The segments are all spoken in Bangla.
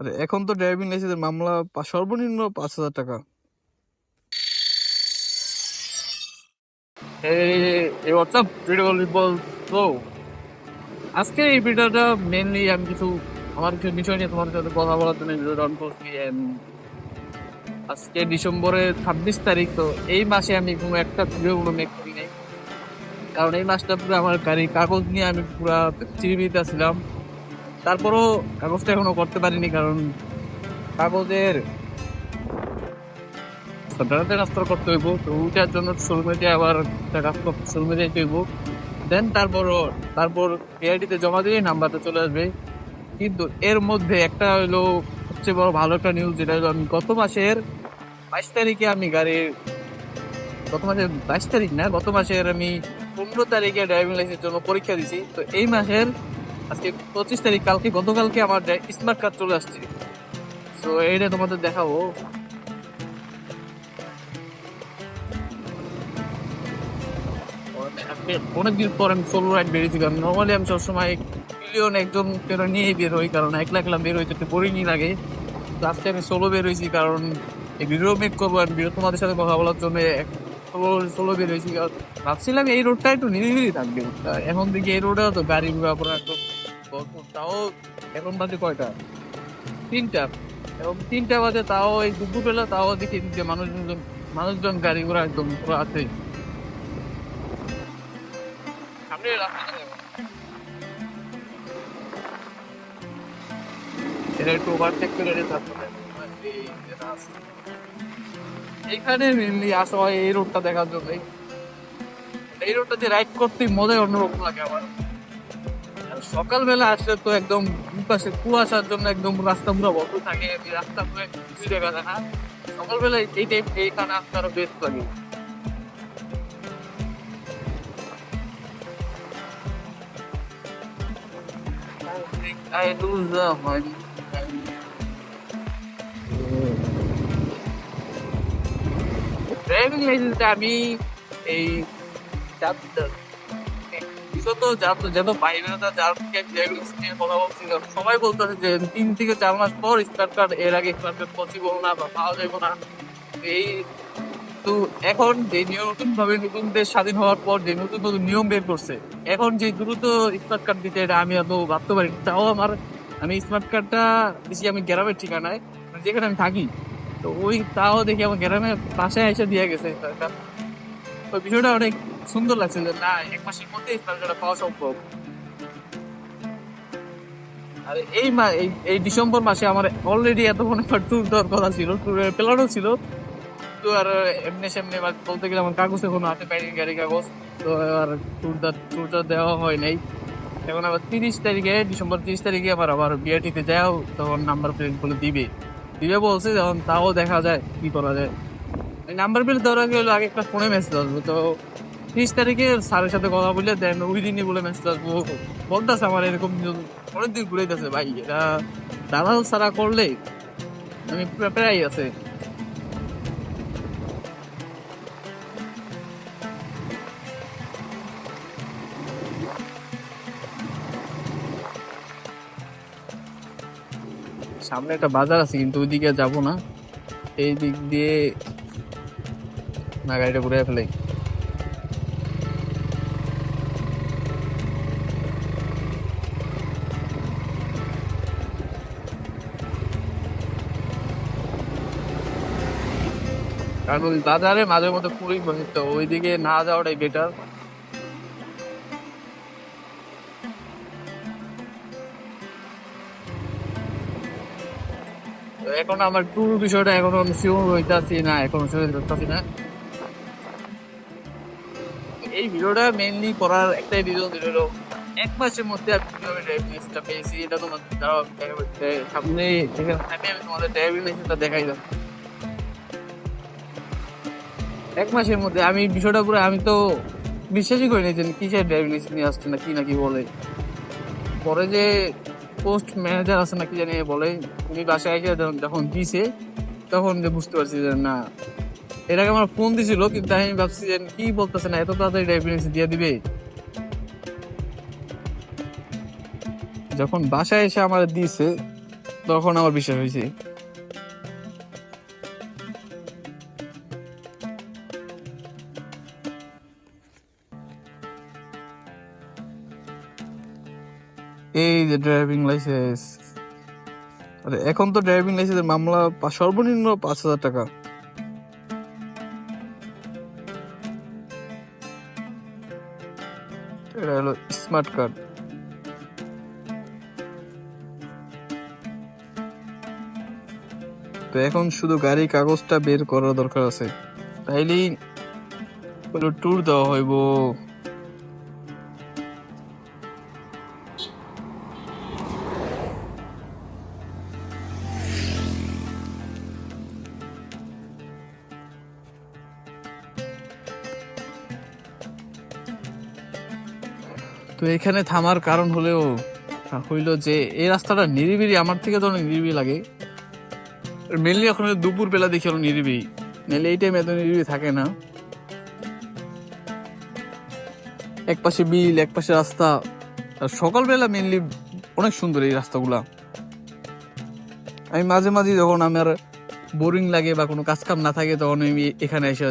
আরে এখন তো ড্রাইভিং লাইসেন্সের মামলা সর্বনিম্ন পাঁচ হাজার টাকা। আজকে এই ভিডিওটা মেনলি আমি কিছু আমার কিছু বিষয় নিয়ে তোমার সাথে কথা বলার জন্য ভিডিওটা করছি আজকে ডিসেম্বরের ছাব্বিশ তারিখ, তো এই মাসে আমি কোনো একটা ভিডিও কোনো মেক করি নাই। কারণ এই মাসটা পুরো আমার গাড়ি কাগজ নিয়ে আমি পুরো চিরিবিতে ছিলাম তারপরও কাগজটা এখনও করতে পারিনি কারণ কাগজের সাধারণত রাস্তা করতে হইব, তো ওইটার জন্য শোরুমে আবার একটা কাজ করতে শোরুমে যাইতে হইব। দেন তারপরও তারপর এআইডিতে জমা দিয়ে নাম্বারটা চলে আসবে। কিন্তু এর মধ্যে একটা হলো সবচেয়ে বড় ভালো একটা নিউজ যেটা হলো আমি গত মাসের বাইশ তারিখে আমি গাড়ির গত মাসের বাইশ তারিখ না, গত মাসের আমি পনেরো তারিখে ড্রাইভিং লাইসেন্সের জন্য পরীক্ষা দিছি। তো এই মাসের আজকে পঁচিশ তারিখ, কালকে, গতকালকে আমার স্মার্ট কার্ড চলে আসছে। তো এইটা তোমাদের দেখাবো। অনেকদিন পর আমি সোলো রাইড বেরিয়েছিলাম নর্মালি আমি সবসময় মিলিয়ন একজন কেন নিয়ে বের হই, কারণ একলা একলা বের হইতে একটু বোরিংই লাগে। লাস্টে আমি সোলো বের হয়েছি কারণ এই ভিডিও মেক করব আর ভিডিও তোমাদের সাথে কথা বলার জন্য সোলো বের হয়েছি কারণ ভাবছিলাম এই রোডটা একটু নিরিবিলি থাকবে। এখন দেখি এই রোডে তো গাড়ি ঘোড়া পুরো একদম ভরপুর। তাও এখন বাজে কয়টা? তিনটা। এবং তিনটা বাজে তাও এই দুপুরবেলা তাও দেখি যে মানুষজন মানুষজন গাড়ি ঘোড়া একদম পুরো আছে। সামনে রাস্তা এটা একটু ওভারটেক করে এই এইখানে মেনলি আসা হয় এই রোডটা দেখার জন্যই। এই রোডটা দিয়ে রাইড করতে মজাই অন্যরকম লাগে আমার। সকালবেলা আসলে তো একদম পাশে কুয়াশার জন্য একদম রাস্তা পুরো বন্ধ থাকে রাস্তা পুরো কিছুই দেখা যায় না সকালবেলা এই টাইপ এইখানে আসতে আরও বেস্ট লাগে। আমি এই বিগত যত যত বাইরে যার থেকে সবাই বলতেছে যে তিন থেকে চার মাস পর স্মার্ট কার্ড এর আগে স্মার্ট কার্ড পসিবল না বা পাওয়া যাবে না। এই তো এখন যে নতুন ভাবে নতুন দেশ স্বাধীন হওয়ার পর যে নতুন নতুন নিয়ম বের করছে, এখন যে দ্রুত স্মার্ট কার্ড দিতে এটা আমি এত ভাবতে পারি। তাও আমার, আমি স্মার্ট কার্ডটা দিছি আমি গ্রামের ঠিকানায় মানে যেখানে আমি থাকি। তো ওই তাও দেখি আমার গ্রামের বাসায় এসে দিয়ে গেছে সরকার তো বিষয়টা অনেক সুন্দর লাগছে যে না, এক মাসের মধ্যে কার্ডটা পাওয়া সম্ভব। আর এই মা, এই- এই ডিসেম্বর মাসে আমার অলরেডি এতক্ষণ একটা ট্যুর দেওয়ার কথা ছিল ট্যুরের প্ল্যানও ছিল। তো আর এমনি সেমনি এবার বলতে গেলে আমার কাগজ এখনও হাতে পাইনি গাড়ি কাগজ। তো আর ট্যুরটা ট্যুরটা দেওয়া হয় নাই। এখন আবার তিরিশ তারিখে, ডিসেম্বর তিরিশ তারিখে আবার আবার বিআরটিতে যাও, তখন নাম্বার প্লেট বলে দিবে। দিবে বলছে যখন তাও দেখা যায়, কি করা যায়। নাম্বার প্লেট দেওয়ার আগে আগে একটা ফোনে মেসেজ আসবে, তো তিরিশ তারিখে স্যারের সাথে কথা বলে দেন ওই দিনই বলে মেসেজ আসব। বলতেছে আমার এরকম অনেকদিন ঘুরাইতেছে ভাই, এটা দালাল সারা করলে আমি প্রায় আছে। সামনে একটা বাজার আছে, কিন্তু ওইদিকে যাব না। এই দিক দিয়ে না গাড়িটা ঘুরে ফেলে। কারণ ওই বাজারে মাঝে মধ্যে পুরোই বন্ধ ওইদিকে না যাওয়াটাই বেটার এখন আমার ট্যুর বিষয়টা এখন শিওর হইতাছি না, এখন শিওর হইতাছি না। এই ভিডিওটা মেইনলি করার একটাই রিজন হলো, এক মাসের মধ্যে আমি কীভাবে ড্রাইভিং লাইসেন্সটা পেয়েছি, এটা তোমার দ্বারা সামনে এখানে আমি আমি তোমাদের ড্রাইভিং লাইসেন্সটা দেখাই দাও এক মাসের মধ্যে। আমি বিষয়টা পুরো আমি তো বিশ্বাসই করি না যে কিসের ড্রাইভিং লাইসেন্স নিয়ে আসছে না, কি না কি বলে। পরে যে পোস্ট ম্যানেজার আছে না কি জানি বলে, উনি বাসায় এসে যখন- দিছে, তখন যে বুঝতে পারছি যে না, এর আগে আমার ফোন দিছিল, কিন্তু আমি ভাবছি যে কি বলতেছে না, এত তাড়াতাড়ি ড্রাইভিং লাইসেন্স দিয়ে দিবে। যখন বাসায় এসে আমার দিছে, তখন আমার বিশ্বাস হয়েছে। এই যে ড্রাইভিং লাইসেন্স আরে, এখন তো ড্রাইভিং লাইসেন্সের মামলা সর্বনিম্ন পাঁচ হাজার টাকা। এটা হলো স্মার্ট কার্ড তো এখন শুধু গাড়ি কাগজটা বের করার দরকার আছে। তাইলেই হলো ট্যুর দেওয়া হইব। তো এখানে থামার কারণ হলেও হইল যে এই রাস্তাটা নিরিবিলি, আমার থেকে তো অনেক নিরিবিলি লাগে। মেনলি এখন দুপুর বেলা দেখি হলো নিরিবিলি। নাহলে এই টাইমে এত নিরিবিলি থাকে না। এক পাশে বিল, এক পাশে রাস্তা। আর সকালবেলা মেনলি অনেক সুন্দর এই রাস্তাগুলা। আমি মাঝে মাঝে যখন আমার বোরিং লাগে বা কোনো কাজ কাম না থাকে, তখন আমি এখানে এসে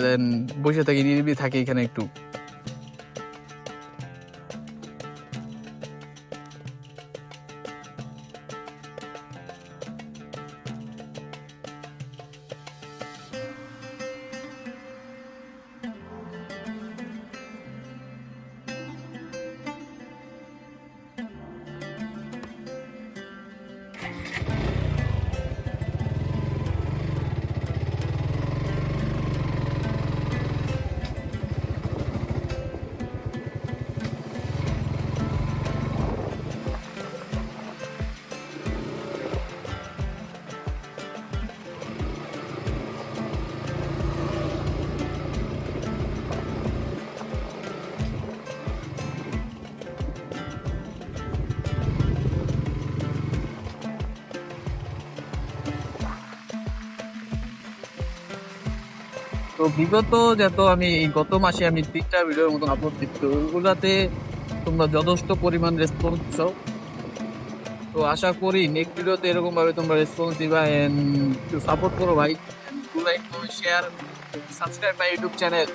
বসে থাকি, নিরিবিলি থাকি এখানে একটু। তো বিগত যত আমি এই গত মাসে আমি তিনটা ভিডিওর মতন আপলোড দিচ্ছি ওইগুলাতে তোমরা যথেষ্ট পরিমাণ রেসপন্স দিচ্ছ তো আশা করি নেক্সট ভিডিওতে এরকমভাবে তোমরা রেসপন্স দিবা অ্যান্ড সাপোর্ট করো ভাই। Do like share subscribe my YouTube channel